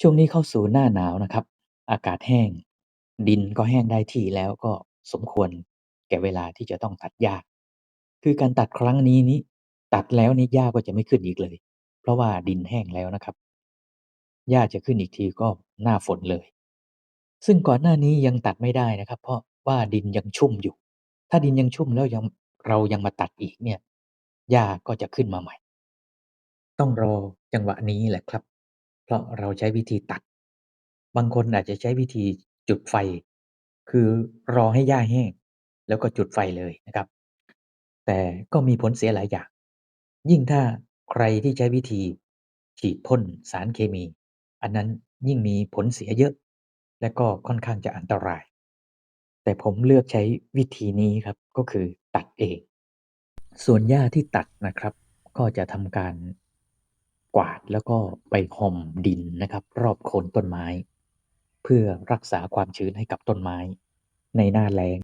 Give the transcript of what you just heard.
ช่วงนี้เข้าสู่หน้าหนาวนะครับ อากาศแห้ง ดินก็แห้งได้ที่แล้วก็สมควรแก่เวลาที่จะต้องตัดหญ้า คือการตัดครั้งนี้นี้ ตัดแล้วนี่หญ้าก็จะไม่ขึ้นอีกเลย เพราะว่าดินแห้งแล้วนะครับ หญ้าจะขึ้นอีกทีก็หน้าฝนเลย ซึ่งก่อนหน้านี้ยังตัดไม่ได้นะครับ เพราะว่าดินยังชุ่มอยู่ ถ้าดินยังชุ่มแล้วยังเรายังมาตัดอีกเนี่ย หญ้าก็จะขึ้นมาใหม่ ต้องรอจังหวะนี้แหละครับ เพราะเราใช้วิธีตัด บางคนอาจจะใช้วิธีจุดไฟ คือรอให้หญ้าแห้ง แล้วก็จุดไฟเลยนะครับ แต่ก็มีผลเสียหลายอย่าง ยิ่งถ้าใครที่ใช้วิธีฉีดพ่นสารเคมี อันนั้นยิ่งมีผลเสียเยอะ และก็ค่อนข้างจะอันตราย แต่ผมเลือกใช้วิธีนี้ครับก็คือตัดเอง ส่วนหญ้าที่ตัดนะครับ ก็จะทำการ วาดแล้วก็ไปห่มดินนะครับ รอบโคนต้นไม้ เพื่อรักษาความชื้นให้กับต้นไม้ในหน้าแล้ง